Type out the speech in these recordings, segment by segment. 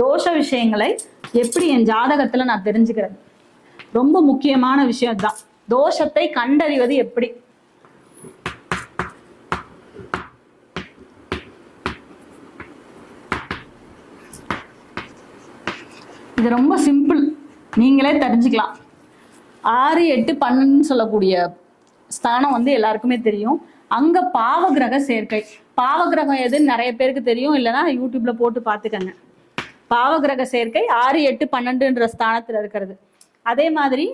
தோஷ விஷயங்களை எப்படி என் ஜாதகத்துல நான் தெரிஞ்சுக்கிறது ரொம்ப முக்கியமான விஷயம் தான் தோஷத்தை கண்டறிவது எப்படி? இது ரொம்ப சிம்பிள் நீங்களே தெரிஞ்சுக்கலாம். ஆறு எட்டு பன்னெண்டுன்னு சொல்லக்கூடிய ஸ்தானம் வந்து எல்லாருக்குமே தெரியும். அங்க பாவகிரக சேர்க்கை. பாவகிரகம் எதுன்னு நிறைய பேருக்கு தெரியும். இல்லைன்னா யூடியூப்ல போட்டு பார்த்துக்கங்க. பாவகிரக சேர்க்கை ஆறு எட்டு பன்னெண்டுன்ற ஸ்தானத்தில் இருக்கிறது. அதே மாதிரி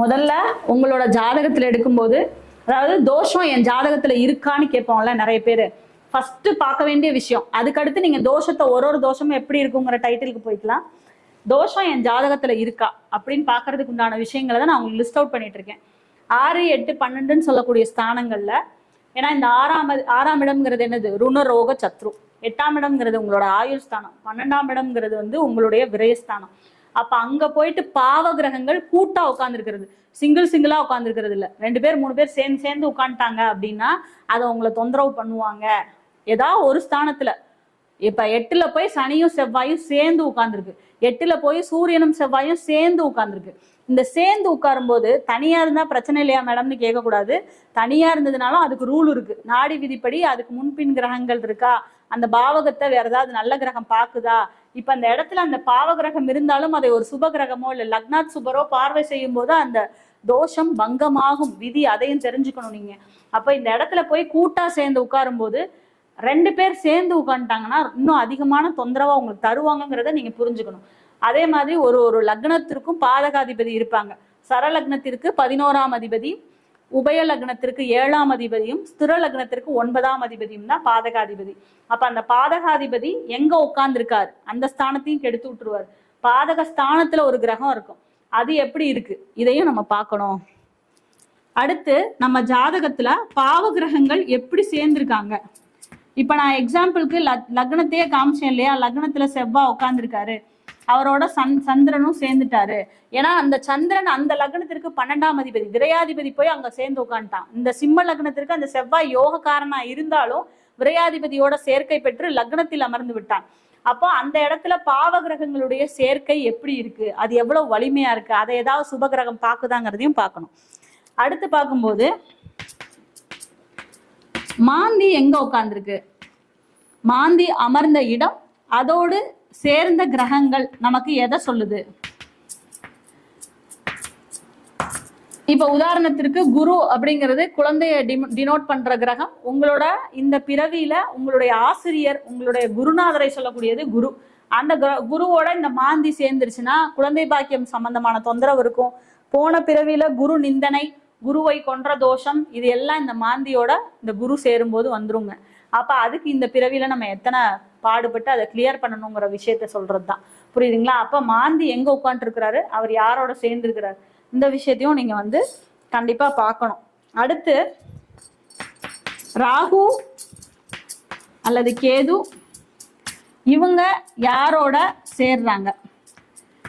முதல்ல உங்களோட ஜாதகத்தில் எடுக்கும்போது அதாவது தோஷம் என் ஜாதகத்துல இருக்கான்னு கேட்போம்ல நிறைய பேர். ஃபர்ஸ்ட் பார்க்க வேண்டிய விஷயம். அதுக்கடுத்து நீங்க தோஷத்தை ஒரு ஒரு தோஷமும் எப்படி இருக்குங்கிற டைட்டிலுக்கு போய்க்கலாம். தோஷம் என் ஜாதகத்துல இருக்கா அப்படின்னு பாக்குறதுக்கு உண்டான விஷயங்களை தான் நான் உங்களுக்கு லிஸ்ட் அவுட் பண்ணிட்டு இருக்கேன். ஆறு எட்டு பன்னெண்டுன்னு சொல்லக்கூடிய ஸ்தானங்கள்ல ஏன்னா இந்த ஆறாம் ஆறாம் இடம்ங்கிறது என்னது? ருணரோக சத்ரு. எட்டாம் இடம்ங்கிறது உங்களோட ஆயுள் ஸ்தானம். பன்னெண்டாம் இடம்ங்கிறது வந்து உங்களுடைய விரயஸ்தானம் அப்ப அங்க போயிட்டு பாவ கிரகங்கள் கூட்டா உட்காந்துருக்கிறது சிங்கிள் சிங்கிளா உட்காந்துருக்கிறது இல்ல. ரெண்டு பேர் மூணு பேர் சேர்ந்து சேர்ந்து உட்காந்துட்டாங்க அப்படின்னா அதை உங்களை தொந்தரவு பண்ணுவாங்க. ஏதாவது ஒரு ஸ்தானத்துல. இப்ப எட்டுல போய் சனியும் செவ்வாயும் சேர்ந்து உட்காந்துருக்கு எட்டுல போய் சூரியனும் செவ்வாயும் சேர்ந்து உட்காந்துருக்கு இந்த சேர்ந்து உட்காரும்போது தனியா இருந்தா பிரச்சனை இல்லையா மேடம்னு கேட்கக்கூடாது. தனியா இருந்ததுனாலும் அதுக்கு ரூல் இருக்கு. நாடி விதிப்படி அதுக்கு முன்பின் கிரகங்கள் இருக்கா? அந்த பாவகத்தை வேற ஏதாவது நல்ல கிரகம் பாக்குதா இப்ப அந்த இடத்துல அந்த பாவ கிரகம் இருந்தாலும் அதை ஒரு சுப கிரகமோ இல்ல லக்னாத் சுபரோ பார்வை செய்யும் போது அந்த தோஷம் பங்கமாகும். விதி அதையும் தெரிஞ்சுக்கணும் நீங்க. அப்ப இந்த இடத்துல போய் கூட்டா சேர்ந்து உட்காரும் போது ரெண்டு பேர் சேர்ந்து உட்காந்துட்டாங்கன்னா இன்னும் அதிகமான தொந்தரவா உங்களுக்கு தருவாங்கங்கிறத நீங்க புரிஞ்சுக்கணும். அதே மாதிரி ஒரு ஒரு லக்னத்திற்கும் பாதகாதிபதி இருப்பாங்க. சரலக்னத்திற்கு பதினோராம் அதிபதி உபய லக்னத்திற்கு ஏழாம் அதிபதியும் ஸ்திர லக்னத்திற்கு ஒன்பதாம் அதிபதியும் தான் பாதகாதிபதி. அப்ப அந்த பாதகாதிபதி எங்க உட்கார்ந்துருக்காரு? அந்த ஸ்தானத்தையும் கெடுத்து விட்டுருவார். பாதக ஸ்தானத்துல ஒரு கிரகம் இருக்கும். அது எப்படி இருக்கு? இதையும் நம்ம பார்க்கணும். அடுத்து நம்ம ஜாதகத்துல பாவ கிரகங்கள் எப்படி சேர்ந்திருக்காங்க? இப்ப நான் எக்ஸாம்பிளுக்கு லக்னத்தையே காமிச்சேன் இல்லையா? லக்னத்துல செவ்வா உட்காந்துருக்காரு அவரோட சந் சந்திரனும் சேர்ந்துட்டாரு. ஏன்னா அந்த சந்திரன் அந்த லக்னத்திற்கு பன்னெண்டாம் அதிபதி விரையாதிபதி போய் அங்க சேர்ந்து உட்காந்துட்டான் இந்த சிம்ம லக்னத்திற்கு அந்த செவ்வாய் யோகக்காரனா இருந்தாலும் விரையாதிபதியோட சேர்க்கை பெற்று லக்னத்தில் அமர்ந்து விட்டான். அப்போ அந்த இடத்துல பாவ கிரகங்களுடைய சேர்க்கை எப்படி இருக்கு? அது எவ்வளவு வலிமையா இருக்கு? அதை ஏதாவது சுப கிரகம் பாக்குதாங்கிறதையும் பார்க்கணும் அடுத்து பார்க்கும்போது மாந்தி எங்க உட்கார்ந்துருக்கு மாந்தி அமர்ந்த இடம் அதோடு சேர்ந்த கிரகங்கள் நமக்கு எதை சொல்லுது? இப்ப உதாரணத்திற்கு குரு அப்படிங்கிறது குழந்தைய டினோட் பண்ற கிரகம். உங்களோட இந்த பிறவியில உங்களுடைய ஆசிரியர் உங்களுடைய குருநாதரை சொல்லக்கூடியது குரு. அந்த கிர- குருவோட இந்த மாந்தி சேர்ந்துருச்சுன்னா குழந்தை பாக்கியம் சம்பந்தமான தொந்தரவு இருக்கும். போன பிறவியில குரு நிந்தனை குருவை கொன்ற தோஷம் இது எல்லாம் இந்த மாந்தியோட இந்த குரு சேரும்போது வந்துருங்க. அப்ப அதுக்கு இந்த பிறவியில நம்ம எத்தனை பாடுபட்டு அதை கிளியர் பண்ணணுங்கிற விஷயத்த சொல்றதுதான். புரியுதுங்களா? அப்ப மாந்தி எங்க உட்காந்துருக்கிறாரு அவர் யாரோட சேர்ந்துருக்கிறாரு? இந்த விஷயத்தையும் நீங்க வந்து கண்டிப்பா பார்க்கணும். அடுத்து ராகு அல்லது கேது இவங்க யாரோட சேர்றாங்க?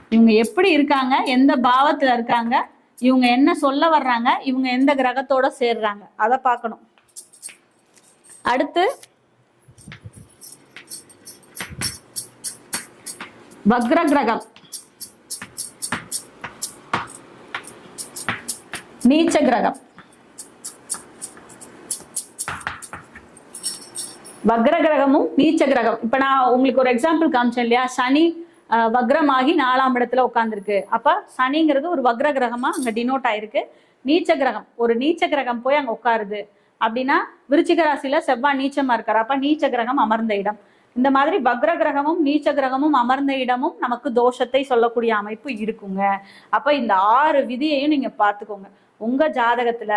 இவங்க எப்படி இருக்காங்க? எந்த பாவத்துல இருக்காங்க? இவங்க என்ன சொல்ல வர்றாங்க? இவங்க எந்த கிரகத்தோட சேர்றாங்க? அதை பார்க்கணும். அடுத்து வக்ர கிரகம் நீச்ச கிரகம் வக்ர கிரகமும் நீச்ச கிரகம் இப்ப நான் உங்களுக்கு ஒரு எக்ஸாம்பிள் காமிச்சேன் இல்லையா? சனி வக்ரமாகி நாலாம் இடத்துல உட்காந்துருக்கு அப்ப சனிங்கிறது ஒரு வக்ர கிரகமா அங்க டினோட் ஆயிருக்கு. நீச்ச கிரகம் ஒரு நீச்ச கிரகம் போய் அங்க உட்காருது. அப்படின்னா விருச்சிக ராசியில செவ்வாய் நீச்சமா இருக்காரு அப்ப நீச்ச கிரகம் அமர்ந்த இடம். இந்த மாதிரி வக்ர கிரகமும் நீச்ச கிரகமும் அமர்ந்த இடமும் நமக்கு தோஷத்தை சொல்லக்கூடிய அமைப்பு இருக்குங்க. அப்ப இந்த ஆறு விதியையும் நீங்க பார்த்துக்கோங்க. உங்க ஜாதகத்துல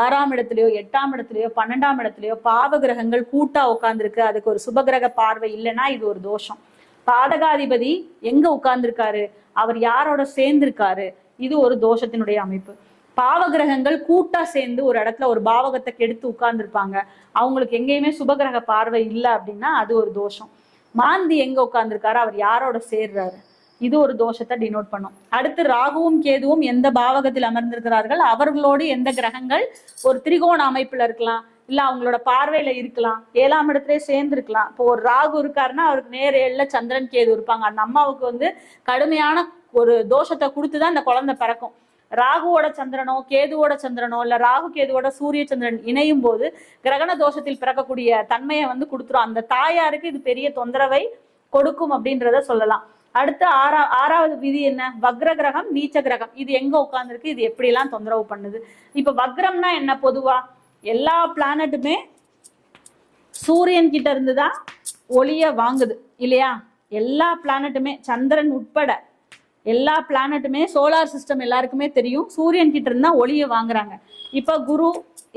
ஆறாம் இடத்துலயோ எட்டாம் இடத்துலயோ பன்னெண்டாம் இடத்துலயோ பாவ கிரகங்கள் கூட்டா உட்காந்துருக்கு அதுக்கு ஒரு சுபகிரக பார்வை இல்லைன்னா இது ஒரு தோஷம். பாதகாதிபதி எங்க உட்கார்ந்துருக்காரு? அவர் யாரோட சேர்ந்திருக்காரு? இது ஒரு தோஷத்தினுடைய அமைப்பு. பாவகிரகங்கள் கூட்டா சேர்ந்து ஒரு இடத்துல ஒரு பாவகத்தை கெடுத்து உட்கார்ந்துருப்பாங்க. அவங்களுக்கு எங்கேயுமே சுபகிரக பார்வை இல்லை அப்படின்னா அது ஒரு தோஷம். மாந்தி எங்க உட்கார்ந்துருக்காரு அவர் யாரோட சேர்றாரு? இது ஒரு தோஷத்தை டினோட் பண்ணும். அடுத்து ராகுவும் கேதுவும் எந்த பாவகத்தில் அமர்ந்திருக்கிறார்கள்? அவர்களோடு எந்த கிரகங்கள்? ஒரு திரிகோண அமைப்புல இருக்கலாம். இல்ல அவங்களோட பார்வையில இருக்கலாம். ஏழாம் இடத்துல சேர்ந்துருக்கலாம். இப்போ ஒரு ராகு இருக்காருன்னா அவருக்கு நேர் ஏழுல சந்திரன் கேது இருப்பாங்க. அந்த அம்மாவுக்கு வந்து கடுமையான ஒரு தோஷத்தை கொடுத்துதான் அந்த குழந்தை பிறக்கும். ராகுவோட சந்திரனோ கேதுவோட சந்திரனோ இல்ல ராகு கேதுவோட சூரிய சந்திரன் இணையும் போது கிரகண தோஷத்தில் பிறக்கக்கூடிய தன்மையை வந்து கொடுத்துரும். அந்த தாயாருக்கு இது பெரிய தொந்தரவை கொடுக்கும் அப்படின்றத சொல்லலாம். அடுத்து ஆறா ஆறாவது விதி என்ன? வக்ர கிரகம் நீச்ச கிரகம் இது எங்க உட்காந்துருக்கு இது எப்படிலாம் தொந்தரவு பண்ணுது? இப்ப வக்ரம்னா என்ன பொதுவா? எல்லா பிளானட்டுமே சூரியன் கிட்ட இருந்து தான் ஒளிய வாங்குது இல்லையா? எல்லா பிளானட்டுமே சந்திரன் உட்பட எல்லா பிளானட்டுமே சோலார் சிஸ்டம் எல்லாருக்குமே தெரியும். சூரியன் கிட்ட இருந்தா ஒளியை வாங்குறாங்க. இப்போ குரு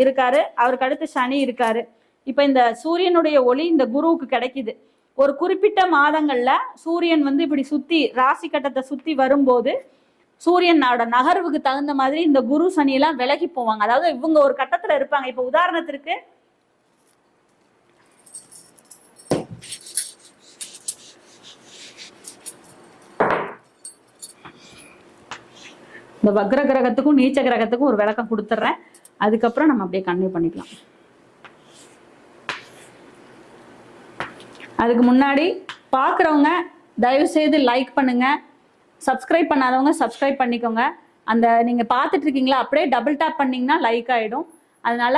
இருக்காரு அவருக்கு அடுத்து சனி இருக்காரு. இப்போ இந்த சூரியனுடைய ஒளி இந்த குருவுக்கு கிடைக்குது. ஒரு குறிப்பிட்ட மாதங்கள்ல சூரியன் வந்து இப்படி சுத்தி ராசி கட்டத்தை சுத்தி வரும்போது சூரியனோட நகர்வுக்கு தகுந்த மாதிரி இந்த குரு சனி எல்லாம் விலகி போவாங்க. அதாவது இவங்க ஒரு கட்டத்துல இருப்பாங்க. இப்ப உதாரணத்திற்கு இந்த வக்ர கிரகத்துக்கும் நீச்ச கிரகத்துக்கும் ஒரு விளக்கம் கொடுத்துட்றேன் அதுக்கப்புறம் நம்ம அப்படியே கன்வே பண்ணிக்கலாம். அதுக்கு முன்னாடி பார்க்குறவங்க தயவுசெய்து லைக் பண்ணுங்க. சப்ஸ்கிரைப் பண்ணாதவங்க சப்ஸ்கிரைப் பண்ணிக்கோங்க. அந்த நீங்கள் பார்த்துட்டு இருக்கீங்களா அப்படியே டபுள் டேப் பண்ணிங்கன்னா லைக் ஆகிடும் அதனால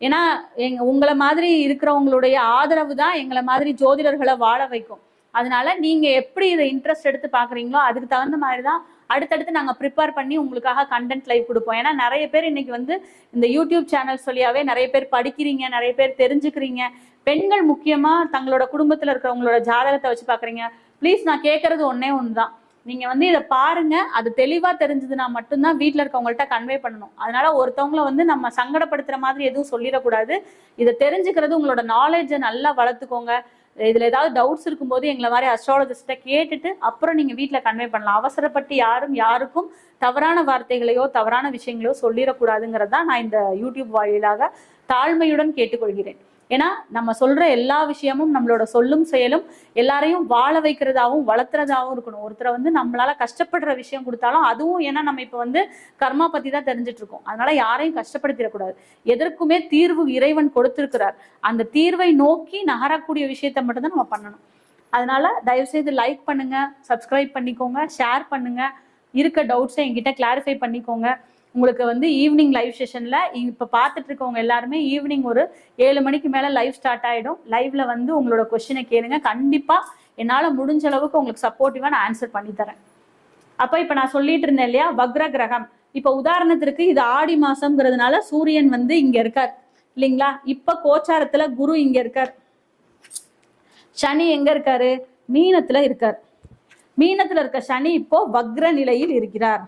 ஏன்னா எங்க உங்களை மாதிரி இருக்கிறவங்களுடைய ஆதரவு தான் எங்களை மாதிரி ஜோதிடர்களை வாழ வைக்கும். அதனால நீங்க எப்படி இதை இன்ட்ரெஸ்ட் எடுத்து பாக்குறீங்களோ அதுக்கு தகுந்த மாதிரி தான் அடுத்தடுத்து நாங்க ப்ரிப்பேர் பண்ணி உங்களுக்காக கண்டென்ட் லைவ் கொடுப்போம். ஏன்னா நிறைய பேர் இன்னைக்கு வந்து இந்த யூடியூப் சேனல் சொல்லியாவே நிறைய பேர் படிக்கிறீங்க நிறைய பேர் தெரிஞ்சுக்கிறீங்க. பெண்கள் முக்கியமா தங்களோட குடும்பத்துல இருக்கிறவங்களோட ஜாதகத்தை வச்சு பாக்குறீங்க ப்ளீஸ் நான் கேட்கறது ஒன்னே ஒண்ணுதான். நீங்க வந்து இதை பாருங்க. அது தெளிவா தெரிஞ்சதுன்னா மட்டும்தான் வீட்டில் இருக்கவங்கள்ட்ட கன்வே பண்ணணும். அதனால ஒருத்தவங்கள வந்து நம்ம சங்கடப்படுத்துற மாதிரி எதுவும் சொல்லிடக்கூடாது. இதை தெரிஞ்சுக்கிறது உங்களோட நாலேஜை நல்லா வளர்த்துக்கோங்க. இதுல ஏதாவது டவுட்ஸ் இருக்கும்போது எங்களை மாதிரி அஸ்ட்ராலஜிஸ்ட்டை கேட்டுட்டு அப்புறம் நீங்க வீட்டில் கன்வே பண்ணலாம். அவசரப்பட்டு யாரும் யாருக்கும் தவறான வார்த்தைகளையோ தவறான விஷயங்களையோ சொல்லிடக்கூடாதுங்கிறது தான் நான் இந்த யூடியூப் வாயிலாக தாழ்மையுடன் கேட்டுக்கொள்கிறேன். ஏன்னா நம்ம சொல்ற எல்லா விஷயமும் நம்மளோட சொல்லும் செயலும் எல்லாரையும் வாழ வைக்கிறதாவும் வளர்த்துறதாவும் இருக்கணும். ஒருத்தரை வந்து நம்மளால கஷ்டப்படுற விஷயம் கொடுத்தாலும் அதுவும் ஏன்னா நம்ம இப்ப வந்து கர்மா பத்தி தான் தெரிஞ்சிட்டு இருக்கோம் அதனால யாரையும் கஷ்டப்படுத்திடக்கூடாது. எதற்குமே தீர்வு இறைவன் கொடுத்திருக்கிறார். அந்த தீர்வை நோக்கி நகரக்கூடிய விஷயத்த மட்டும்தான் நம்ம பண்ணணும். அதனால தயவு செய்து லைக் பண்ணுங்க சப்ஸ்கிரைப் பண்ணிக்கோங்க ஷேர் பண்ணுங்க. இருக்க டவுட்ஸை என்கிட்ட கிளாரிஃபை பண்ணிக்கோங்க. உங்களுக்கு வந்து ஈவினிங் லைவ் செஷனில் இப்போ பார்த்துட்டு இருக்கவங்க எல்லாருமே ஈவினிங் ஒரு ஏழு மணிக்கு மேலே லைவ் ஸ்டார்ட் ஆகிடும் லைவ்ல வந்து உங்களோட கொஸ்டினை கேளுங்க. கண்டிப்பாக என்னால் முடிஞ்ச அளவுக்கு உங்களுக்கு சப்போர்ட்டிவாக நான் ஆன்சர் பண்ணித்தரேன் அப்போ இப்போ நான் சொல்லிட்டு இருந்தேன் இல்லையா? வக்ர கிரகம். இப்போ உதாரணத்திற்கு இது ஆடி மாசம்ங்கிறதுனால சூரியன் வந்து இங்க இருக்கார். இல்லைங்களா? இப்ப கோச்சாரத்துல குரு இங்க இருக்கார். சனி எங்க இருக்காரு? மீனத்துல இருக்கார். மீனத்துல இருக்க சனி இப்போ வக்ர நிலையில் இருக்கிறார்.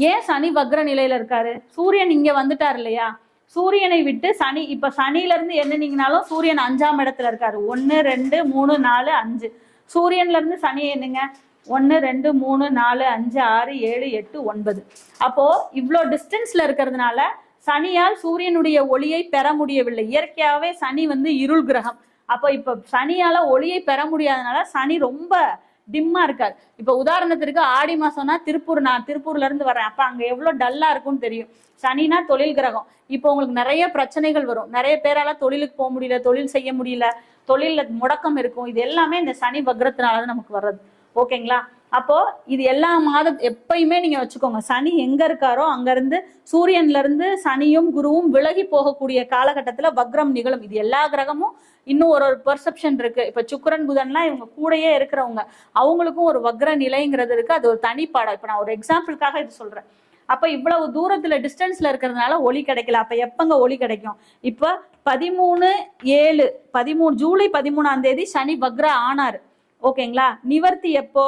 ஏன் சனி வக்ர நிலையில இருக்காரு? சூரியன் இங்க வந்துட்டார் இல்லையா? சூரியனை விட்டு சனி இப்ப சனில இருந்து எண்ணினீங்கனாலும் சூரியன் அஞ்சாம் இடத்துல இருக்காரு. ஒன்னு ரெண்டு மூணு நாலு அஞ்சு. சூரியன்ல இருந்து சனி என்னங்க? ஒன்னு ரெண்டு மூணு நாலு அஞ்சு ஆறு ஏழு எட்டு ஒன்பது. அப்போ இவ்வளோ டிஸ்டன்ஸ்ல இருக்கிறதுனால சனியால் சூரியனுடைய ஒளியை பெற முடியவில்லை. இயற்கையாகவே சனி வந்து இருள் கிரகம். அப்போ இப்ப சனியால ஒளியை பெற முடியாதனால சனி ரொம்ப டிம்மா இருக்காது. இப்ப உதாரணத்திற்கு ஆடி மாசம்னா திருப்பூர் நான் திருப்பூர்ல இருந்து வரேன் அப்ப அங்க எவ்வளவு டல்லா இருக்கும்னு தெரியும். சனினா தொழில் கிரகம். இப்போ உங்களுக்கு நிறைய பிரச்சனைகள் வரும். நிறைய பேரால தொழிலுக்கு போக முடியல தொழில் செய்ய முடியல தொழில முடக்கம் இருக்கும். இது எல்லாமே இந்த சனி வக்ரத்தினாலதான் நமக்கு வர்றது. ஓகேங்களா? அப்போ இது எல்லா மாதம் எப்பயுமே நீங்க வச்சுக்கோங்க. சனி எங்க இருக்காரோ அங்க இருந்து சூரியன்ல இருந்து சனியும் குருவும் விலகி போகக்கூடிய காலகட்டத்துல வக்ரம் நிகழும். இது எல்லா கிரகமும் இன்னும் ஒரு ஒரு பெர்செப்ஷன் இருக்கு. இப்ப சுக்கரன் புதன்லாம் இவங்க கூடயே இருக்கிறவங்க. அவங்களுக்கும் ஒரு வக்ர நிலைங்கிறது இருக்கு. அது ஒரு தனிப்பாடம் இப்ப நான் ஒரு எக்ஸாம்பிளுக்காக இது சொல்றேன். அப்ப இவ்வளவு தூரத்துல டிஸ்டன்ஸ்ல இருக்கிறதுனால ஒளி கிடைக்கல. அப்ப எப்பங்க ஒளி கிடைக்கும்? இப்ப பதிமூணு ஏழு பதிமூணு ஜூலை பதிமூணாம் தேதி சனி வக்ர ஆனார். ஓகேங்களா? நிவர்த்தி எப்போ?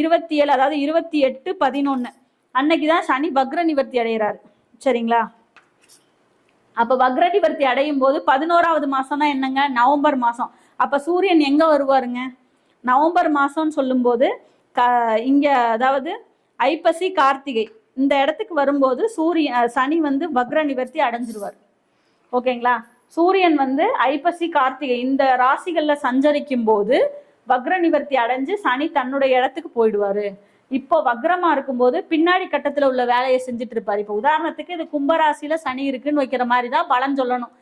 இருபத்தி ஏழு அதாவது இருபத்தி எட்டு பதினொன்னு. அன்னைக்கு தான் சனி வக்ர நிவர்த்தி அடைகிறாரு சரிங்களா? அப்ப வக்ர நிவர்த்தி அடையும் போது பதினோராவது மாசம் தான் என்னங்க? நவம்பர் மாசம். அப்ப சூரியன் எங்க வருவாருங்க? நவம்பர் மாசம்னு சொல்லும்போது க இங்க அதாவது ஐப்பசி கார்த்திகை இந்த இடத்துக்கு வரும்போது சூரியன் சனி வந்து வக்ர நிவர்த்தி அடைஞ்சிருவார். ஓகேங்களா? சூரியன் வந்து ஐப்பசி கார்த்திகை இந்த ராசிகள்ல சஞ்சரிக்கும் போது வக்ர நிவர்த்தி அடைஞ்சு சனி தன்னுடைய இடத்துக்கு போயிடுவாரு. இப்போ வக்ரமா இருக்கும்போது பின்னாடி கட்டத்துல உள்ள வேலையை செஞ்சுட்டு இருப்பாரு. இப்போ உதாரணத்துக்கு இது கும்பராசியில சனி இருக்குன்னு வைக்கிற மாதிரி தான் பலன் சொல்லணும்.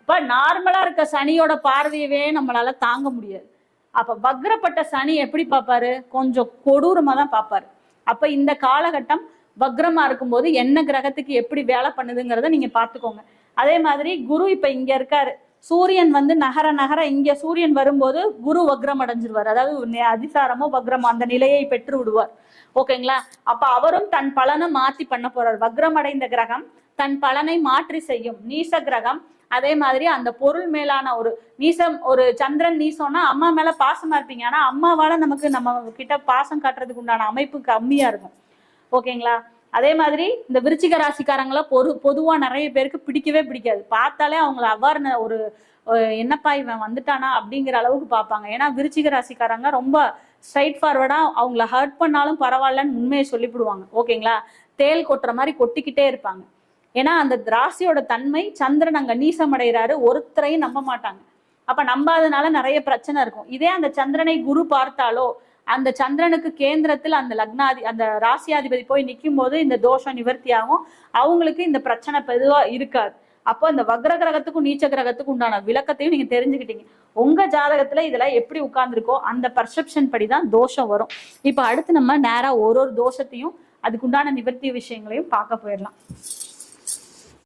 இப்ப நார்மலா இருக்க சனியோட பார்வையவே நம்மளால தாங்க முடியாது. அப்ப வக்ரப்பட்ட சனி எப்படி பார்ப்பாரு? கொஞ்சம் கொடூரமா தான் பார்ப்பாரு. அப்ப இந்த காலகட்டம் வக்ரமா இருக்கும்போது என்ன கிரகத்துக்கு எப்படி வேலை பண்ணுதுங்கிறத நீங்க பாத்துக்கோங்க அதே மாதிரி குரு இப்ப இங்க இருக்காரு. சூரியன் வந்து நகர நகர இங்க சூரியன் வரும்போது குரு வக்ரம் அடைஞ்சிருவார். அதாவது அதிசாரமோ வக்ரமோ அந்த நிலையை பெற்று விடுவார். ஓகேங்களா? அப்ப அவரும் தன் பலனை மாத்தி பண்ண போறார். வக்ரம் அடைந்த கிரகம் தன் பலனை மாற்றி செய்யும். நீச கிரகம். அதே மாதிரி அந்த பொருள் மேலான ஒரு நீசம் ஒரு சந்திரன் நீசம்னா அம்மா மேல பாசமா இருப்பீங்க. ஆனா அம்மாவால நமக்கு நம்ம கிட்ட பாசம் காட்டுறதுக்கு உண்டான அமைப்பு கம்மியா இருக்கும். ஓகேங்களா? அதே மாதிரி இந்த விருச்சிக ராசிக்காரங்கள பொது பொதுவா நிறைய பேருக்கு பிடிக்கவே பிடிக்காது. பார்த்தாலே அவங்கள அவ்வாறு ஒரு என்னப்பா இவன் வந்துட்டானா அப்படிங்கிற அளவுக்கு பார்ப்பாங்க. ஏன்னா விருச்சிக ராசிக்காரங்க ரொம்ப ஸ்ட்ரைட் ஃபார்வர்டா அவங்கள ஹர்ட் பண்ணாலும் பரவாயில்லன்னு உண்மையை சொல்லிவிடுவாங்க. ஓகேங்களா? தேல் கொட்டுற மாதிரி கொட்டிக்கிட்டே இருப்பாங்க. ஏன்னா அந்த ராசியோட தன்மை சந்திரன் அங்க நீசமடைகிறாரு ஒருத்தரையும் நம்ப மாட்டாங்க. அப்ப நம்பாதனால நிறைய பிரச்சனை இருக்கும். இதே அந்த சந்திரனை குரு பார்த்தாலோ அந்த சந்திரனுக்கு கேந்திரத்தில் அந்த லக்னாதி அந்த ராசியாதிபதி போய் நிற்கும் போது இந்த தோஷம் நிவர்த்தி ஆகும் அவங்களுக்கு இந்த பிரச்சனை பெதுவா இருக்காது. அப்போ அந்த வக்ர கிரகத்துக்கும் நீச்ச கிரகத்துக்கும் உண்டான விளக்கத்தையும் நீங்க தெரிஞ்சுக்கிட்டீங்க. உங்க ஜாதகத்துல இதுல எப்படி உட்கார்ந்துருக்கோ அந்த பர்செப்ஷன் படி தான் தோஷம் வரும். இப்போ அடுத்து நம்ம நேரா ஒரு ஒரு தோஷத்தையும் அதுக்குண்டான நிவர்த்தி விஷயங்களையும் பார்க்க போயிடலாம்.